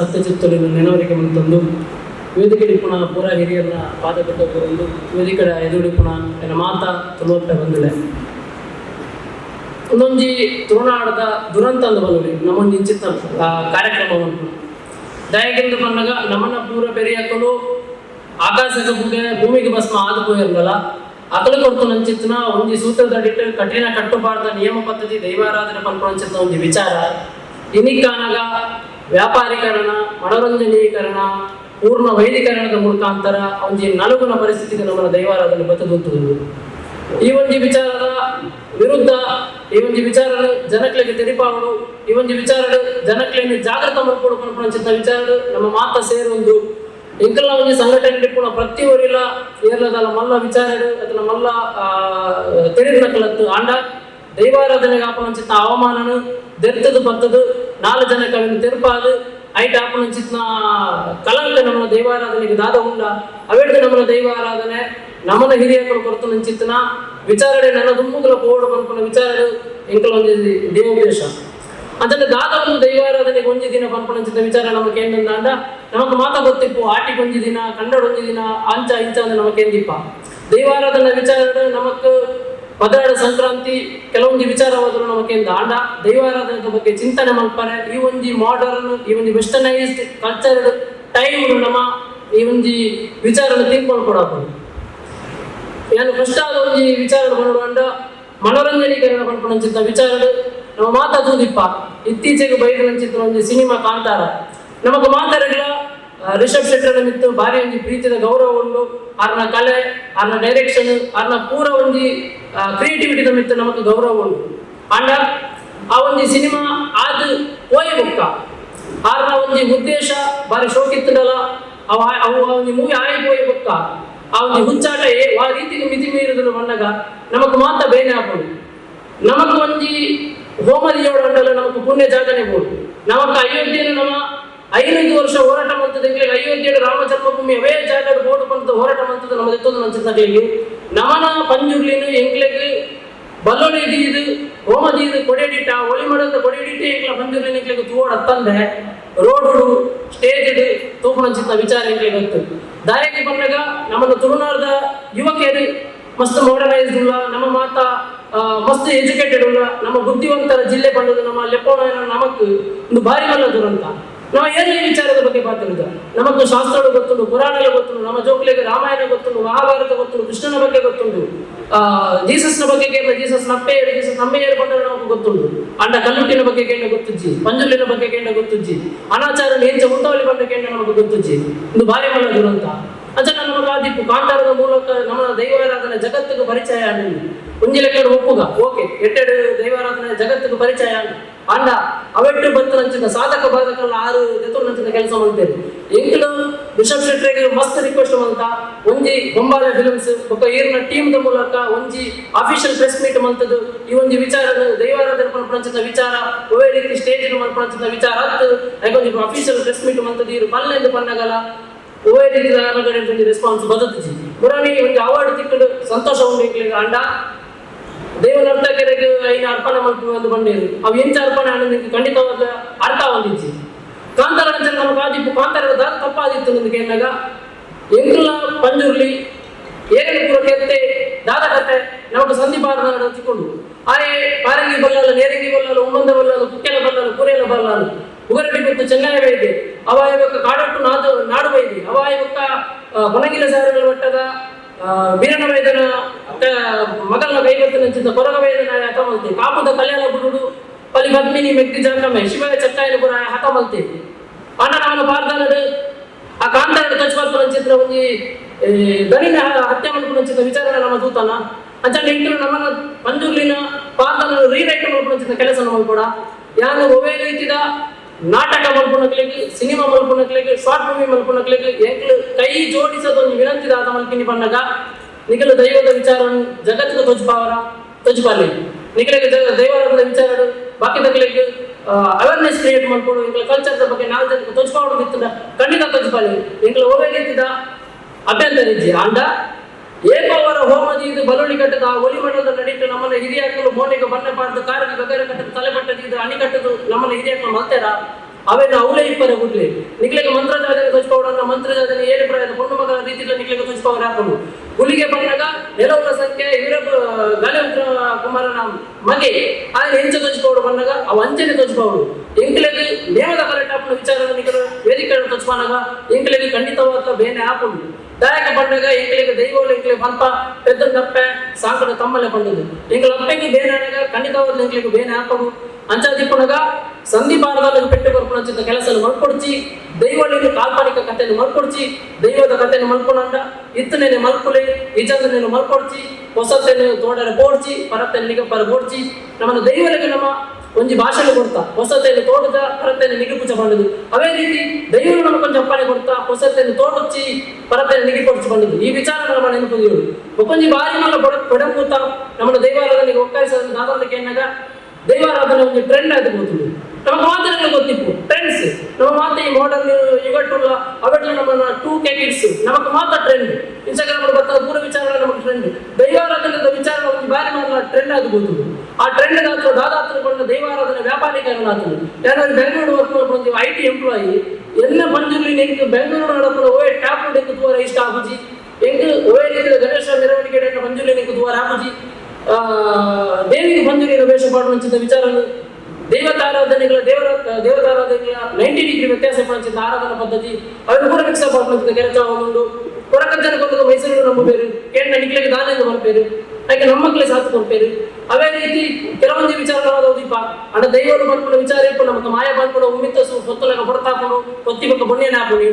ಸತ್ಯಚಿತ್ತಲಿನ ನೆನವರಿಗೆ ಬಂತಂದು ವೇದಿಕೆ ಪುನಃ ಪೂರ ಹಿರಿಯರ ಪಾದಕಟ್ಟೊಂದು ವೇದಿಕೆಡ ಎದುರು ಪುನಃ ನನ್ನ ಮಾತ ತುಳುವಪ್ಪೆ ಬಂದಿದೆ. ಒಂದೊಂಜಿ ತುಳುನಾಡದ ದುರಂತ ಅಂದ ಬಲ್ಲುಡಿ ನಮ್ಮೊಂದು ಇಂಚಿತ್ತ ಕಾರ್ಯಕ್ರಮವನ್ನು. ದಯಗೆಂದು ಬಂದಾಗ ನಮ್ಮನ್ನ ಪೂರ ಬೆರೆಯಾಕಲು ಆಕಾಶದ ಬುಗೆ ಭೂಮಿಗೆ ಭಸ್ಮ ಆದು ಹೋಗಿರಲ್ಲ ಅಕಲು ಕೊಡ್ತು ಒಂದು ಸೂತ್ರದ ಅಡಿಟ್ಟು ಕಠಿಣ ಕಟ್ಟುಪಾಡದ ನಿಯಮ ಪದ್ಧತಿ, ದೈವಾರಾಧನೆ ಪನ್ಪಂಚಿತ ಒಂದು ವಿಚಾರ. ಇನ್ನಿಕ್ಕಾನಾಗ ವ್ಯಾಪಾರೀಕರಣ, ಮನೋರಂಜನೀಕರಣ, ಪೂರ್ಣ ವೈದಿಕರಣದ ಮುಖಾಂತರ ಒಂಜಿ ನಲುಗುನ ಪರಿಸ್ಥಿತಿಗೆ ನಮ್ಮನ್ನು ದೈವಾರಾಧನೆ ಬತ್ತದೊತ್ತುವುದು ಈ ಒಂಜಿ ವಿಚಾರದ ವಿರುದ್ಧ, ಈ ಒಂಜಿ ವಿಚಾರ ಜನಕ್ಲೆಗೆ ತೆರಿಪಾವಡು ಈ ಒಂಜಿ ವಿಚಾರ ಜನಕ್ಲೆಯನ್ನು ಜಾಗೃತ ಮಾಡ್ಕೊಡು ವಿಚಾರ ನಮ್ಮ ಮಾತ ಸೇರೊಂದು ಇಂಕಲ್ಲ ಒಂಜಿ ಸಂಘಟನೆ ಇಟ್ಕೊಂಡು ಪ್ರತಿ ಊರಿಲ್ಲ ಏರ್ಲದಲ್ಲ ಮಲ್ಲ ವಿಚಾರ ಅದನ್ನ ಮಲ್ಲ ತೆರಿನಕ್ಲತ್ತು ಆಂಡ ದೈವಾರಾಧನೆಗೆ ಆಪನಂಚಿತ್ತ ಅವಮಾನನು ದೆರ್ತದು ಬತ್ತದು ನಾಲ್ జన ಅವನು ತೆರುಪಾದು ಐಟ್ ಆಪನಂಚಿತ್ನ ಕಲಂಕ ನಮ್ಮ ದೈವಾರಾಧನೆಗೆ ದಾದ ಉಂಡ. ಅವೇಡ್ದು ನಮ್ಮ ದೈವಾರಾಧನೆ ನಮ್ಮನ ಹಿರಿಯಕರು ಕೊರತು ನಂಚಿತ್ನ ವಿಚಾರಣೆ ನನ್ನ ದುಮ್ಮುಗಳ ಪೋಡು ಪನ್ಪನ ವಿಚಾರ ಎಂಕಲ ಒಂದು ದೇವೋಪದೇಶ. ಅದನ್ನು ದಾದ ಒಂದು ದೈವಾರಾಧನೆಗೆ ಒಂಜಿ ದಿನ ಪನ್ಪನಂಚಿತ ವಿಚಾರ ನಮಗೆ ಏನಂದ ನಮಕ್ ಮಾತ ಗೊತ್ತಿಪ್ಪು, ಆಟಿಗೆ ಒಂಜಿ ದಿನ, ಕನ್ನಡ ಒಂಜಿ ದಿನ, ಅಂಚ ಇಂಚ ಅಂದ್ರೆ ನಮಗೆ ಎಂದಿಪ್ಪ ದೈವಾರಾಧನೆ ವಿಚಾರ ನಮಕ್ ಪದರಾಡ ಸಂಕ್ರಾಂತಿ ಕೆಲವೊಂದು ವಿಚಾರವಾದರೂ ನಮಗೆ ದಾಂಡ ದೈವಾರಾಧನೆ ಬಗ್ಗೆ ಚಿಂತನೆ ಮಾಡ್ತಾರೆ. ಈ ಒಂದು ಮಾಡರ್ನ್ ಈ ಒಂದು ವೆಸ್ಟರ್ನೈಸ್ಡ್ ಕಲ್ಚರ್ಡ್ ಟೈಮ್ ನಮ್ಮ ಈ ಒಂದು ವಿಚಾರನ ತಿಳ್ಕೊಂಡು ಕೊಡಬಹುದು ಏನು ಫಸ್ಟ್ ಆದ ಒಂದು ವಿಚಾರ ಮಾಡುವಂಡ ಮನೋರಂಜನೀಕರಣ ಪನ್ಪನಂಚಿತ್ತ ವಿಚಾರ ನಮ್ಮ ಮಾತಾದೂದಿಪ್ಪ ಇತ್ತೀಚೆಗೆ ಬೈದನಂಚಿತ್ತ ಒಂದು ಸಿನಿಮಾ ಕಾಂತಾರ. ನಮಗ ಮಾತಾಡಗಳ ರಿಷಬ್ ಶೆಟ್ಟರ್ ಮಿತ್ತು ಭಾರಿ ಒಂದು ಪ್ರೀತಿಯ ಗೌರವ ಉಂಡು. ಅರ್ನ ಕಲೆ, ಅರ್ನ ಡೈರೆಕ್ಷನ್ ಅರ್ನ ಪೂರ ಒಂಜಿ ಕ್ರಿಯೇಟಿವಿಟಿದ ನಮಿತ್ತ ನಮಕ್ ಗೌರವ ಉಂಟು. ಅಂಡ ಆ ಒಂದು ಸಿನಿಮಾ ಆದ್ ಪೋಯೆ ಬುಕ್ಕ ಆರ್ನ ಒಂದು ಉದ್ದೇಶ ಬಾರಿ ಶೋಕಿತ್ತದಲ್ಲ, ಅವ ಅವು ಒಂಜಿ ಮೂವಿ ಆಯಿ ಪೋಯೆ ಬುಕ್ಕ ಆ ಒಂದು ಹುಚ್ಚಾಟ ಆ ರೀತಿಗೆ ಮಿತಿ ಮೀರಿದ್ರು ಬಂದಾಗ ನಮಕ್ ಮಾತ್ರ ಬೇನೆ ಆಗ್ಬೋದು. ನಮಕ್ ಒಂಜಿ ಹೋಮದಿಯೋಡು ಅಂಡಲ್ಲ ನಮಕ್ ಪುಣ್ಯ ಜಾಗನೆ ಬೋದು. ನಮಕ್ ಅಯೋಧ್ಯೆನ ನಮ್ಮ ಐನೈದು ವರ್ಷ ಹೋರಾಟ ಮಾಡ್ತದೆ ಅಯೋಧ್ಯೆ ರಾಮ ಜನ್ಮಭೂಮಿ ಅವೇ ಜಾಗ ಬೋರ್ಡ್ ಬಂತ, ಹೋರಾಟ ಮಾಡ್ತದೆ ನಮ್ಮ ಎತ್ತೊಂದು ನಂಚಿದ್ದಾಗಲಿ ನಮನ பஞ்சுர்லின்னு ಎಂಕ್ಲೆಗ್ ಬಲ್ಲೊಳೆ ದೀದ್ ರೋಮ ದೀದ್ ಕೊಡೆಡಿಟ್ಟ ಒಲಿ ಮಡದ ಕೊಡೆಡಿಟ್ ಎಂಕ್ಲ எங்களுக்கு ಎಂಕ್ಲೆಗ್ தந்த ತಂದೆ. ರೋಡು ಸ್ಟೇಜ್ ತೂಪು ಚಿತ್ತ ವಿಚಾರ ಎಂಕ್ಲೆಗ್ ಗೊತ್ತು ದಾರಿಗೆ ಬಂದಾಗ ನಮ್ಮನ್ನು ತುಳುನಾಡದ ಯುವಕಿಯರು ಮಸ್ತ್ ಮಾಡರ್ನೈಸ್ಡ್ ಉಳ್ಳ, ನಮ್ಮ ಮಾತ ಮಸ್ತ್ ಎಜುಕೇಟೆಡ್ ಉಳ್ಳ, ನಮ್ಮ ಬುದ್ಧಿವಂತರ ಜಿಲ್ಲೆ ಬಂದದ್ದು ನಮ್ಮ ಲೆಪ್ಪೋಣ ನಮಕ್ ಒಂದು ಭಾರಿ ಮಲ್ಲ ದುರಂತ ನಾವು ಏನೇ ಈ ವಿಚಾರದ ಬಗ್ಗೆ ಮಾತಾಡುದ ನಮಗೂ ಶಾಸ್ತ್ರಗಳು ಗೊತ್ತುಂಟು, ಪುರಾಣಗಳು ಗೊತ್ತುಂಟು, ನಮ್ಮ ಜೋಕ್ಲಿಗೆ ರಾಮಾಯಣ ಗೊತ್ತುಂಟು, ಮಹಾಭಾರತ ಗೊತ್ತುಂಟು, ಕೃಷ್ಣನ ಬಗ್ಗೆ ಗೊತ್ತುಂಟು. ಜೀಸಸ್ನ ಬಗ್ಗೆ ಕೇಳಿದ ಜೀಸಸ್ ನಪ್ಪೆ ಜೀಸಸ್ ನಮ್ಮೆ ಬಂದ ನಮಗೆ ಗೊತ್ತುಂಟು. ಅಂಡ ಕಲ್ಲುಟ್ಟಿನ ಬಗ್ಗೆ ಕೇಳಿ ಗೊತ್ತುಜ್ಜಿ ಪಂಜುಲಿನ ಬಗ್ಗೆ ಕೇಳಿ ಗೊತ್ತುಜ್ಜಿ ಅನಾಚಾರ ಹೆಚ್ಚ ಉಂಟವಲ್ಲಿ ಬಂದ ಕೇಳಿ ನಮಗೆ ಗೊತ್ತುಜ್ಜಿ. ಇದು ಭಾರಿ ಮನ ದುರಂತ. ಅಜ್ಜ ನಮಗೆ ಕಾಂತಾರದ ಮೂಲಕ, ನಮ್ಮ ದೈವಾರಾಧನೆ ಜಗತ್ತಿಗೆ ಪರಿಚಯ ಆಗಿದೆ ಲೆಕ್ಕ ಒಪ್ಪುಗ ಓಕೆ, ಎಟ್ಟೆಡು ದೈವಾರಾಧನೆ ಜಗತ್ತಿಗೆ ಪರಿಚಯ ಅಂಡ ಅವೆಟ್ಟು ಬಂತು ನಂಚಿನ ಸಾಧಕ ಬಾಧಕಲ್ಲ ಆರು ಜತರು ನಂಚಿನ ಕೆಲಸ ಮಾಡ್ತೇವೆ. ಎಂಕ್ಲು ಬಿಷಪ್ ಶೆಟ್ಟಿಗೆ ಮಸ್ತ್ ರಿಕ್ವೆಸ್ಟ್ ಅಂತ ಒಂಜಿ ಬೊಂಬಾಲೆ ಫಿಲ್ಮ್ಸ್ ಬೊಕ್ಕ ಏರ್ನ ಟೀಮ್ ದ ಮೂಲಕ ಒಂಜಿ ಅಫಿಷಿಯಲ್ ಪ್ರೆಸ್ ಮೀಟ್ ಮಂತದ್ದು ಈ ಒಂಜಿ ವಿಚಾರ, ದೈವಾರಾಧನೆ ಪಂಚಿತ ವಿಚಾರ ಒಳ್ಳೆ ರೀತಿ ಸ್ಟೇಜ್ ಪಂಚಿತ ವಿಚಾರ ಹತ್ತು ಐಕೊಂಜಿ ಅಫಿಷಿಯಲ್ ಪ್ರೆಸ್ ಮೀಟ್ ಮಂತದ್ದು ಇರು ಪಲ್ಲೆಂದು ಪನ್ನಗಲ. ಒಳ್ಳೆ ರೀತಿ ರೆಸ್ಪಾನ್ಸ್ ಬದತ್ಜಿ ಪುರಾಣಿ ಒಂದು ಅವಾರ್ಡ್ ತಿಕ್ಕಡು ಸಂತೋಷ ಉಂಡು ಅಂಡ ಕೆರೆಗೆ ಐನ ಅರ್ಪಣೆ ಮಾಡ್ತೀವಿ ಅಂತ ಬಂದಿರು ಅವು ಎಂಚ ಅರ್ಪಣೆ ಅನ್ನೋದು ನಿಂಗೆ ಖಂಡಿತವಾದ ಅರ್ಥ ಹೊಂದಿದ್ದೆ ಕಾಂತಾರ ನಂತರ ನಮ್ಮ ಕಾದಿಪ್ಪು ಕಾಂತಾರದ ದಾದ ತಪ್ಪಾದಿತ್ತು ಕೇಳಿದಾಗ? ಎಂಕುಲ, ಪಂಜುರ್ಲಿ ಪೂರ ಕೆತ್ತೆ ದಾದ ಕತೆ ನಮಗೆ ಸಂಧಿ ಬಾರದ ಹಚ್ಚಿಕೊಂಡು. ಆಯೆ ಪಾರಂಗಿ ಬಲ್ಲಲ್ಲ ನೇರಂಗಿ ಬಲ್ಲಲ್ಲ ಉಮ್ಮಂದ ಬಲ್ಲಲ್ಲ ಕುಕ್ಕೆಲ ಬಲ್ಲಲ್ಲ ಕೂರೆಲ ಬಲ್ಲಲ್ಲ ಉಗರಟಿ ಮತ್ತು ಚೆನ್ನೈ ಬೈದೆ ಅವ ಇವಕ್ಕ ಕಾಡಟ್ಟು ನಾದು, ನಾಡು ಬೈದಿ ಅವ ಇವಕ್ಕ ಕೊನಗಿಲ ಸಾರಗಳ ಮಟ್ಟದ ವೀರನ ವೇದನ ಕೈಗೊತ್ತು ಚಿಂತ ಕೊರಗ ವೇದನಾಯ ಹತ ಪಾಪದ ಕಲ್ಯಾಣ ಗುರುಡು ಪಲಿ ಪದ್ಮಿನಿ ಮೆಗ್ದಿ ಜಾಕಮೆ ಶಿವ ಚಕ್ಕಾಯನ ಪುರ ಹತ ಮಲ್ತೆ ಅಣ್ಣ ನಾನು ಆ ಕಾಂತಾರ ತಚ್ಬರ್ತ ಚಿತ್ರ ಒಂಜಿ ಏ, ದನಿನ ಹತ್ಯೆ ಮಾಡ್ಕೊಂಡು ಚಿತ್ರ ವಿಚಾರ ನಮ್ಮ ದೂತನ. ಅಂಚಂಡ ಇಂಕಲು ನಮ್ಮನ್ನ ಪಂಜುರ್ಲಿನ ಪಾರ್ದನ ರೀರೈಟ್ ಮಾಡ್ಕೊಂಡು ಚಿತ್ರ ಕೆಲಸ ನಮ್ಮ ಕೂಡ ಯಾರು ಒವೇ ರೀತಿದ ನಾಟಕ ಮಲ್ಪುನಕ್ಲಿಗೆ ಸಿನಿಮಾ ಮಲ್ಪುನಕ್ಲಿಗೆ ಶಾರ್ಟ್ ಮೂವಿ ಮಲ್ಪುನಕ್ಲಿಗೆ ಎಂಕ್ಲು ಕೈ ಜೋಡಿಸೋದೊಂದು ವಿನಂತಿದ ಆದ ಮಲ್ಪಿನಿ ಬಂದಾಗ ನಿಖಲು ದೈವದ ವಿಚಾರವನ್ನು ಜಗತ್ತಿಗೆ ತೊಜ್ಪಾವರ ತೊಜ್ಪಾಲಿ ನಿಖಲಿಗೆ ದೈವದ ವಿಚಾರ ಬಾಕಿ ತಗ್ಲಿಗೆ ಅವೇರ್ನೆಸ್ ಕ್ರಿಯೇಟ್ ಮಾಡ್ಕೊಂಡು ಎಂಕ್ಲ ಕಲ್ಚರ್ದ ಬಗ್ಗೆ ನಾವು ಜನಕ್ಕೆ ತೊಜ್ಪಾವಡು ಇತ್ತದ ಖಂಡಿತ ತೊಜ್ಪಾಲಿ ಎಂಕ್ಲ ಓವೇ ರೀತಿದ ಅಭ್ಯಂತರ ಇಜ್ಜಿ ಅಂಡ ಏಕೋವರ ಹೋಮದಿ ಇದು ಬಲುಳಿ ಕಟ್ಟದ ಆ ಒಲಿ ಮಂಡಲದ ನಡೀತು ನಮ್ಮನ್ನ ಹಿರಿಯಾಕಲು ಮೋನಿಗೆ ಬಣ್ಣ ಪಾಡ್ದು, ಕಾರಣ ಗಗರ ಕಟ್ಟದ ತಲೆ ಕಟ್ಟದ ಇದು ಅಣಿ ಕಟ್ಟದು ನಮ್ಮನ್ನ ಹಿರಿಯಾಕಲು ಮಲ್ತಾರ? ಅವೇನು ಅವಲೇ ಇಪ್ಪರ ಗುಡ್ಲೆ. ನಿಕ್ಲಿಗೆ ಮಂತ್ರ ಜಾತನೆ ತೋಚ್ಪವಡನ್ನ ಮಂತ್ರ ಜಾತನೆ ಏಳು ಪ್ರಾಯದ ಪೊಣ್ಣು ಮಗಳ ರೀತಿಯಲ್ಲಿ ನಿಕ್ಲಿಗೆ ತೋಚ್ಪವರ ಹಾಕೊಂಡು ಹುಲಿಗೆ ಬಂದಾಗ ನೆಲವುಲ ಸಂಖ್ಯೆ ಇವರ ಗಾಲಿ ಕುಮಾರನ ಮಗೆ. ಆ ಹೆಂಚ ತೋಚ್ಪವಡು ಬಂದಾಗ? ಆ ಅಂಚನೆ ತೋಚ್ಪವಡು ಎಂಕ್ಲೆಗೆ ನೇಮದ ಕರೆಕ್ಟ್ ಹಾಕೊಂಡು ವಿಚಾರ ನಿಖರ ವೇದಿಕೆ ತೋಚ್ಪಾನಾಗ ಎಂಕ್ಲೆಗೆ ಖಂಡಿತವಾದ ಬೇನೆ ಹಾಕೊಂಡು ದಾಯಕ ಬಂದಾಗ ಇಂಕ್ಲಿಗೆ ದೈವಗಳು ಇಂಕ್ಲಿ ಬಂಪ ಪೆದ್ದ ನಪ್ಪೆ ಸಾಂಕಡ ತಮ್ಮಲೆ ಬಂದದು ಎಂಗ್ಲ ಅಪ್ಪೆಗೆ ಬೇನೆ ಆದಾಗ ಖಂಡಿತವಾದ ಇಂಕ್ಲಿಗೆ ಬೇನೆ ಹಾಕೋದು ಅಂಚಾದಿಪ್ಪನಾಗ ಸಂಧಿ ಭಾರದಲ್ಲಿ ಪೆಟ್ಟು ಬರ್ಪಣಚಿದ್ದ ಕೆಲಸ ಮಲ್ಕೊಡ್ಚಿ ದೈವಳಿಗೆ ಕಾಲ್ಪನಿಕ ಕಥೆಯನ್ನು ಮಲ್ಕೊಡ್ಚಿ ದೈವದ ಕಥೆಯನ್ನು ಮಲ್ಕೊಂಡ ಇತ್ತನೇನೆ ಮಲ್ಕೊಲೆ ನಿಜದನ್ನೇನು ಮಲ್ಕೊಡ್ಚಿ ಹೊಸತೇನು ತೋಡರೆ ಬೋಡ್ಚಿ ಪರತೆನ್ನಿಗೆ ಪರ ಬೋಡ್ಚಿ ನಮ್ಮನ್ನು ದೈವರಿಗೆ ನಮ್ಮ ಒಂಜಿ ಭಾಷೆಗೆ ಕೊಡ್ತಾ ಹೊಸತೇನು ತೋಟದ ಪರತೆಯನ್ನು ನಿಗಿಪುಚ ಬಂದದು ಅವೇ ರೀತಿ ದೈವರು ನಮಗೆ ಕೊಂಚ ಅಪ್ಪನೆ ಕೊಡ್ತಾ ಹೊಸತೇನು ತೋಟಚ್ಚಿ ಪರತೆಯನ್ನು ನಿಗಿಪಡಿಸಿ ಬಂದದು ಈ ವಿಚಾರ ನಮ್ಮ ನೆನಪದಿಗಳು ಒಕ್ಕೊಂಜಿ ಬಾರಿ ಮಲ್ಲ ಬಡ ಬಡಂಬೂತ ನಮ್ಮ ದೈವಾರಾಧನೆಗೆ ಒಕ್ಕಾಯಿಸದ ದಾದಾಂತಕ್ಕೆ ಏನಾಗ ದೈವಾರಾಧನೆ ಒಂದು ಟ್ರೆಂಡ್ ಆಗಿ ಗೊತ್ತಿಲ್ಲ ನಮ್ಮ ಮಾತುಗಳು ಗೊತ್ತಿತ್ತು. ಟ್ರೆಂಡ್ಸ್ ನಮ್ಮ ಮಾತೆ ಈ ಮಾಡರ್ನ್ ಯುಗಟ್ಟುಲ್ಲ ಅವೆಲ್ಲ ನಮ್ಮ ಟೂ ಕೆ ಕಿಡ್ಸ್ ನಮಗೆ ಮಾತ್ರ ಟ್ರೆಂಡ್ ಇನ್ಸ್ಟಾಗ್ರಾಮ್ ಬರ್ತಾ ಪೂರ ವಿಚಾರಗಳು ನಮ್ಮ ಟ್ರೆಂಡ್ ದೈವಾರಾಧನೆ ವಿಚಾರ ಒಂದು ಬಾರಿ ನಮ್ಮ ಟ್ರೆಂಡ್ ಆಗಿ ಗೊತ್ತಿಲ್ಲ ಆ ಟ್ರೆಂಡ್ ಆತು ದಾದಾತ್ರಗೊಂಡ ದೈವಾರಾಧನೆ ವ್ಯಾಪಾರೀಕರಣ ಆತು ಯಾರು ಬೆಂಗಳೂರು ವರ್ಕ್ ಮಾಡ್ಕೊಂಡು ಐ ಟಿ ಎಂಪ್ಲಾಯಿ ಎಲ್ಲ ಮಂಜೂರಿ ನಿಂಗೆ ಬೆಂಗಳೂರು ನಡಪದ ಓಯ್ ನೆಂಕು ತೂರ ಇಷ್ಟ ಆಗುಜಿ. ಎಂಗ್ ಓಯ್ ಗಣೇಶ ಮೆರವಣಿಗೆ ಮಂಜೂರಿ ದೂರ ಆಗುಜಿ. ದೇವಿಗೆ ಬಂದಿರೋ ವೇಷ ಮಾಡುವಂತ ವಿಚಾರಗಳು ದೇವತಾರಾಧನೆಗಳ ದೇವರ ದೇವತಾರಾಧನೆಗಳ ನೈಂಟಿ ಡಿಗ್ರಿ ವ್ಯತ್ಯಾಸ ಮಾಡುವಂತ ಆರಾಧನಾ ಪದ್ಧತಿ. ಅವರು ಕೂಡ ಮಿಕ್ಸ್ ಮಾಡುವಂತ ಕೆಲಸ ಒಂದು ಕೊರಕಜ್ಜನ ಕೊಡುವ ಮೈಸೂರು ನಮ್ಮ ಬೇರೆ ಕೇಂದ್ರ ನಿಕ್ಲಿಗೆ ದಾನದಿಂದ ಬರಬೇರು ಹಾಗೆ ನಮ್ಮ ಮಕ್ಕಳೇ ಕೊಡ್ಪೇರು ಅವೇ ರೀತಿ ಕೆಲವೊಂದು ವಿಚಾರಗಳಾದ ದೀಪ ಅಣ್ಣ ದೈವರು ಬಂದ್ಕೊಂಡು ವಿಚಾರ ಇಟ್ಕೊಂಡು ನಮ್ಮ ಮಾಯ ಬಂದ್ಕೊಂಡು ಉಮಿತ್ತಸು ಹೊತ್ತಲಾಗ ಹೊರತಾಕೊಂಡು ಹೊತ್ತಿ ಬಂದು ಬೊಣ್ಣೆನ ಹಾಕೊಂಡು